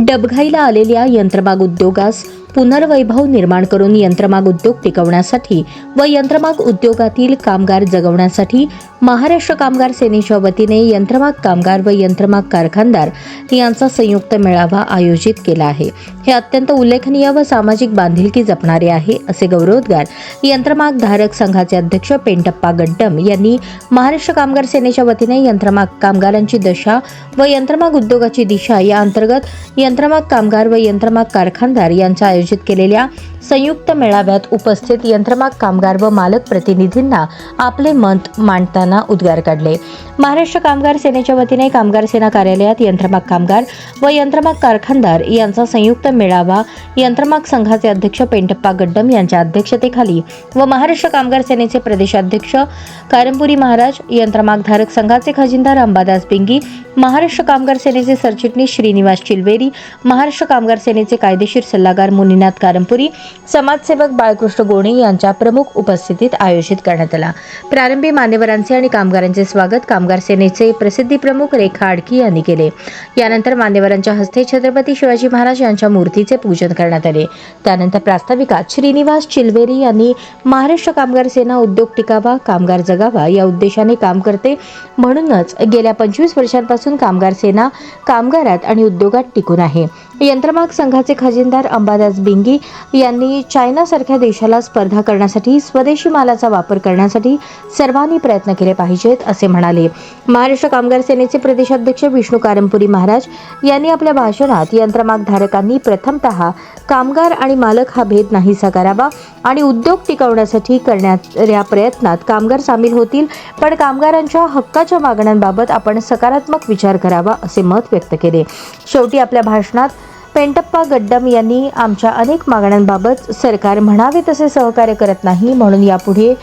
डबघाईला आलेल्या यंत्रमाग उद्योगास पुनर्वैभव निर्माण करून यंत्रमाग उद्योग टिकवण्यासाठी व यंत्रमाग उद्योगातील कामगार जगवण्यासाठी महाराष्ट्र कामगार सेनेच्या वतीने यंत्रमाग कामगार व यंत्रमाग कारखानदार यांचा संयुक्त मेळावा आयोजित केला आहे. हे अत्यंत उल्लेखनीय व सामाजिक बांधिलकी जपणारे आहे असे गौरवोद्गार यंत्रमाग धारक संघाचे अध्यक्ष पेंटप्पा गड्डम यांनी महाराष्ट्र कामगार सेनेच्या वतीने यंत्रमाग कामगारांची दशा व यंत्रमाग उद्योगाची दिशा या अंतर्गत यंत्रमाग कामगार व यंत्रमाग कारखानदार यांच्या आयोजित केलेल्या संयुक्त मेळाव्यात उपस्थित यंत्रमाग कामगार व मालक प्रतिनिधींना आपले मत मांडताना उद्गार काढले. महाराष्ट्र कामगार सेनेच्या वतीने कामगार सेना कार्यालयात यंत्रमाग कामगार व यंत्रमाग कारखानदार यांचा संयुक्त मेळावा यंत्रमाग संघाचे अध्यक्ष पेंटप्पा गड्डम यांच्या अध्यक्षतेखाली व महाराष्ट्र कामगार सेनेचे प्रदेशाध्यक्ष कारंपुरी महाराज यंत्रमाग धारक संघाचे खजिनदार अंबादास बिंगी महाराष्ट्र कामगार सेनेचे सरचिटणीस श्रीनिवास चिलवेरी महाराष्ट्र कामगार सेनेचे कायदेशीर सल्लागार मुनीनाथ कारंपुरी समाजसेवक बाळकृष्ण गोणे यांच्या प्रमुख उपस्थितीत आयोजित करण्यात आला. प्रारंभी मान्यवरांचे आणि कामगारांचे स्वागत कामगार सेनेचे प्रसिद्धी प्रमुख रेखा आडकी यांनी केले. यानंतर मान्यवरांच्या हस्ते छत्रपती शिवाजी महाराज यांच्या मूर्तीचे पूजन करण्यात आले. त्यानंतर प्रास्ताविकात श्रीनिवास चिलवेरी यांनी महाराष्ट्र कामगार सेना उद्योग टिकावा कामगार जगावा या उद्देशाने काम करते म्हणूनच गेल्या पंचवीस वर्षांपासून कामगार सेना कामगारात आणि उद्योगात टिकून आहे. यंत्रमाग संघाचे खजिनदार अंबादास बिंगी यांनी चायनासारख्या देशाला स्पर्धा करण्यासाठी स्वदेशी मालाचा वापर करण्यासाठी सर्वांनी प्रयत्न केले पाहिजेत असे म्हणाले. महाराष्ट्र कामगार सेनेचे प्रदेशाध्यक्ष विष्णू कारंपुरी महाराज यांनी आपल्या भाषणात यंत्रमाग धारकांनी प्रथमतः कामगार आणि मालक हा भेद नाहीसा करावा आणि उद्योग टिकवण्यासाठी करण्याच्या प्रयत्नात कामगार सामील होतील पण कामगारांच्या हक्काच्या मागण्यांबाबत आपण सकारात्मक विचार करावा असे मत व्यक्त केले. शेवटी आपल्या भाषणात पेंटप्पा गड्डम यांनी आमच्या अनेक मागण्यांबाबत सरकार म्हणावे तसे सहकार्य करत नाही म्हणून यापुढे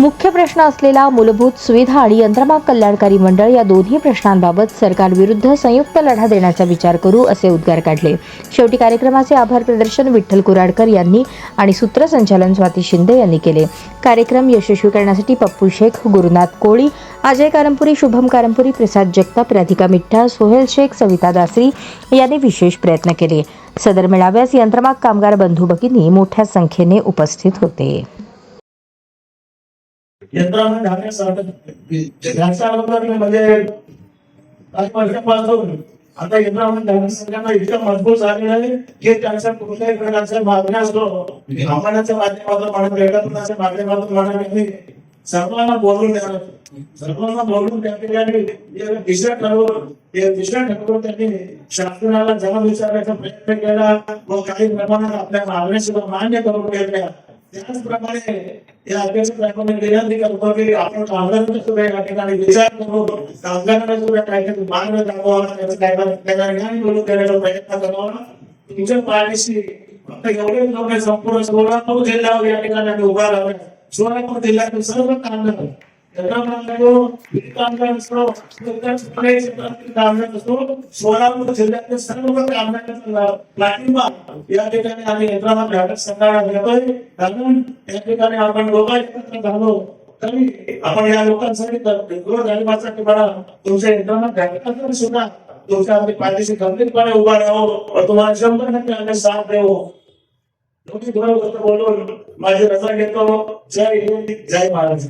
मुख्य प्रश्न असलेला मूलभूत सुविधा आणि यंत्रमाग कल्याणकारी मंडळ या दोन्ही प्रश्नांबाबत सरकारविरुद्ध संयुक्त लढा देण्याचा विचार करू असे उद्गार काढले. शेवटी कार्यक्रमाचे आभार प्रदर्शन विठ्ठल कुराडकर यांनी आणि सूत्रसंचालन स्वाती शिंदे यांनी केले. कार्यक्रम यशस्वी करण्यासाठी पप्पू शेख गुरुनाथ कोळी अजय कारंपुरी शुभम कारंपुरी प्रसाद जगताप राधिका मिठ्ठा सोहेल शेख सविता दासरी यांनी विशेष प्रयत्न केले. सदर मेळाव्यास यंत्रमाग कामगार बंधू भगिनी मोठ्या संख्येने उपस्थित होते. यंत्रामध्ये धान्यासाठी ह्याच्या अगोदर म्हणजे काही वर्षापासून आता यंत्रामध्ये धान्य सगळ्यांना इतकं मजबूत झालेलं आहे की त्यांच्या कुठल्याही प्रकारच्या मागण्या असतो आव्हानाच्या माध्यमातून म्हणा प्रयत्नाच्या माध्यमातून म्हणा सर्वांना बोलून द्या सर्वांना बोलून त्या ठिकाणी दिशा ठरवून दिशा ठरवून त्यांनी शासनाला जमा विचारण्याचा प्रयत्न केला. व काही प्रमाणात आपल्या मागण्या सुद्धा मान्य करून घेतल्या. त्याचप्रमाणे या अध्यक्षाप्रमाणे विनंती करतो की आपण कामगारांचा सुद्धा या ठिकाणी विचार करून कामगारांना सुद्धा काहीतरी मार्ग दाखवावा त्याचं काय त्याला ज्ञान मिळवून देण्याचा प्रयत्न करावा. तुमच्या पाठीशी फक्त एवढे लोक संपूर्ण सोलापूर जिल्ह्यावर या ठिकाणी आम्ही उभा राहणार सोलापूर जिल्ह्यातील सर्व कामगार सोलापूर जिल्ह्यातील सर्व या ठिकाणी आम्ही यंत्रणा घटक संघाला कारण या ठिकाणी आपण लोक एकत्र झालो तरी आपण या लोकांसाठी गरिबासाठी तुमच्या यंत्रणा घटकासाठी सुद्धा तुमच्या आम्ही पाठीशी गंभीरपणे उभा राहू तुम्हाला शंभर टक्के आम्ही साथ देऊ. बोलून माझी रजा घेतो. जय हिंद जय महाराज